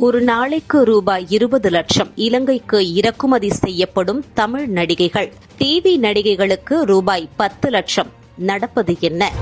ஒரு நாளைக்கு ரூபாய் இருபது லட்சம் இலங்கைக்கு இறக்குமதி செய்யப்படும் தமிழ் நடிகைகள். டிவி நடிகைகளுக்கு ரூபாய் பத்து லட்சம். நடப்பது என்ன?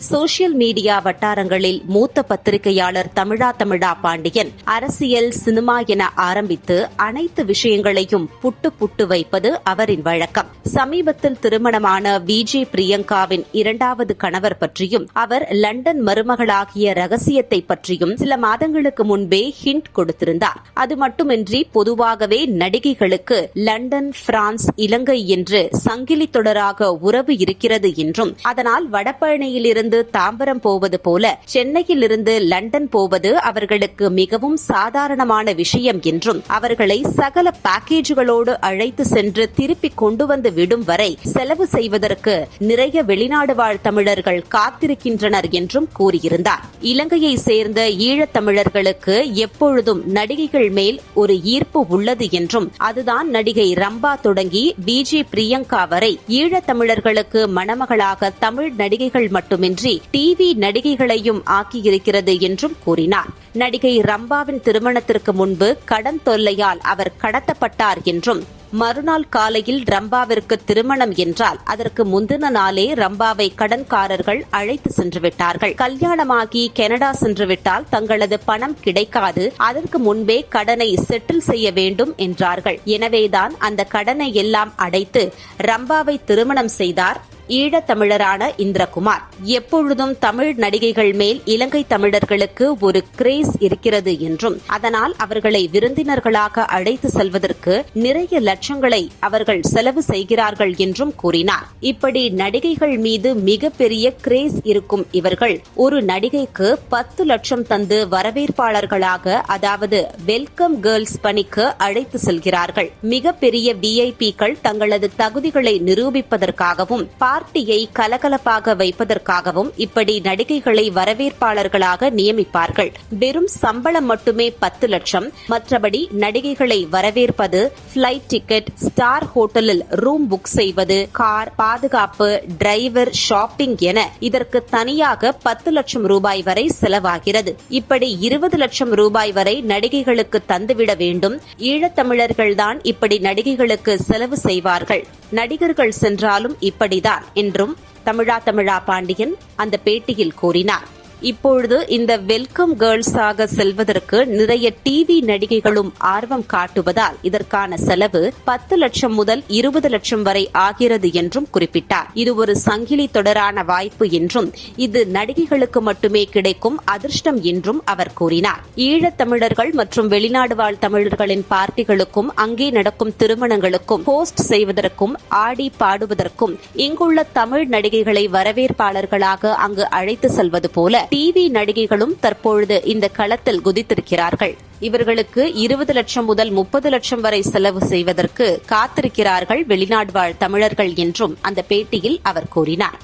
சோசியல் மீடியா வட்டாரங்களில் மூத்த பத்திரிகையாளர் தமிழா தமிழா பாண்டியன் அரசியல் சினிமா என ஆரம்பித்து அனைத்து விஷயங்களையும் புட்டு புட்டு வைப்பது அவரின் வழக்கம். சமீபத்தில் திருமணமான விஜே பிரியங்காவின் இரண்டாவது கணவர் பற்றியும் அவர் லண்டன் மருமகளாகிய ரகசியத்தை பற்றியும் சில மாதங்களுக்கு முன்பே ஹிண்ட் கொடுத்திருந்தார். அது மட்டுமின்றி பொதுவாகவே நடிகைகளுக்கு லண்டன் பிரான்ஸ் இலங்கை என்று சங்கிலி தொடராக உறவு இருக்கிறது என்றும் அதனால் வடபழனியிலிருந்து இருந்து தாம்பரம் போவது போல சென்னையில் இருந்து லண்டன் போவது அவர்களுக்கு மிகவும் சாதாரணமான விஷயம் என்றும் அவர்களை சகல பேக்கேஜுகளோடு அழைத்து சென்று திருப்பி கொண்டு வந்து விடும் வரை செலவு செய்வதற்கு நிறைய வெளிநாடு வாழ் தமிழர்கள் காத்திருக்கின்றனர் என்றும் கூறியிருந்தார். இலங்கையை சேர்ந்த ஈழத் தமிழர்களுக்கு எப்பொழுதும் நடிகைகள் மேல் ஒரு ஈர்ப்பு உள்ளது என்றும் அதுதான் நடிகை ரம்பா தொடங்கி விஜே பிரியங்கா வரை ஈழத் தமிழர்களுக்கு மணமகளாக தமிழ் நடிகைகள் மட்டுமின்றி டிவி நடிகைகளையும் ஆக்கியிருக்கிறது என்றும் கூறினார். நடிகை ரம்பாவின் திருமணத்திற்கு முன்பு கடன் தொல்லையால் அவர் கடத்தப்பட்டார் என்றும் மறுநாள் காலையில் ரம்பாவிற்கு திருமணம் என்றால் அதற்கு முந்தின நாளே ரம்பாவை கடன்காரர்கள் அழைத்து சென்று விட்டார்கள் கல்யாணமாகி கனடா சென்று விட்டால் தங்களது பணம் கிடைக்காது அதற்கு முன்பே கடனை செட்டில் செய்ய வேண்டும் என்றார்கள். எனவேதான் அந்த கடனை எல்லாம் அடைத்து ரம்பாவை திருமணம் செய்தார் ஈழத்தமிழரான இந்திரகுமார். எப்பொழுதும் தமிழ் நடிகைகள் மேல் இலங்கை தமிழர்களுக்கு ஒரு கிரேஸ் இருக்கிறது என்றும் அதனால் அவர்களை விருந்தினர்களாக அழைத்து செல்வதற்கு நிறைய லட்சங்களை அவர்கள் செலவு செய்கிறார்கள் என்றும் கூறினார். இப்படி நடிகைகள் மீது மிகப்பெரிய கிரேஸ் இருக்கும் இவர்கள் ஒரு நடிகைக்கு பத்து லட்சம் தந்து வரவேற்பாளர்களாக அதாவது வெல்கம் கேர்ள்ஸ் பணிக்கு அழைத்து செல்கிறார்கள். மிகப்பெரிய விஐபிக்கள் தங்களது தகுதிகளை நிரூபிப்பதற்காகவும் பார்ட்டியை கலகலப்பாக வைப்பதற்காகவும் இப்படி நடிகைகளை வரவேற்பாளர்களாக நியமிப்பார்கள். வெறும் சம்பளம் மட்டுமே பத்து லட்சம். மற்றபடி நடிகைகளை வரவேற்பது பிளைட் டிக்கெட் ஸ்டார் ஹோட்டலில் ரூம் புக் செய்வது கார் பாதுகாப்பு டிரைவர் ஷாப்பிங் என இதற்கு தனியாக பத்து லட்சம் ரூபாய் வரை செலவாகிறது. இப்படி இருபது லட்சம் ரூபாய் வரை நடிகைகளுக்கு தந்துவிட வேண்டும். ஈழத்தமிழர்கள்தான் இப்படி நடிகைகளுக்கு செலவு செய்வார்கள். நடிகர்கள் சென்றாலும் இப்படிதான். என்றும் தமிழா தமிழா பாண்டியன் அந்த பேட்டியில் கூறினார். இப்பொழுது இந்த வெல்கம் கேர்ள்ஸாக செல்வதற்கு நிறைய டிவி நடிகைகளும் ஆர்வம் காட்டுவதால் இதற்கான செலவு பத்து லட்சம் முதல் இருபது லட்சம் வரை ஆகிறது என்றும் குறிப்பிட்டார். இது ஒரு சங்கிலி தொடரான வாய்ப்பு என்றும் இது நடிகைகளுக்கு மட்டுமே கிடைக்கும் அதிர்ஷ்டம் என்றும் அவர் கூறினார். ஈழத்தமிழர்கள் மற்றும் வெளிநாடு வாழ் தமிழர்களின் பார்ட்டிகளுக்கும் அங்கே நடக்கும் திருமணங்களுக்கும் போஸ்ட் செய்வதற்கும் ஆடி பாடுவதற்கும் இங்குள்ள தமிழ் நடிகைகளை வரவேற்பாளர்களாக அங்கு அழைத்து செல்வது போல டிவி நடிகைகளும் தற்பொழுது இந்த களத்தில் குதித்திருக்கிறார்கள். இவர்களுக்கு இருபது லட்சம் முதல் முப்பது லட்சம் வரை செலவு செய்வதற்கு காத்திருக்கிறார்கள் வெளிநாடு வாழ் தமிழர்கள் என்றும் அந்த பேட்டியில் அவர் கூறினார்.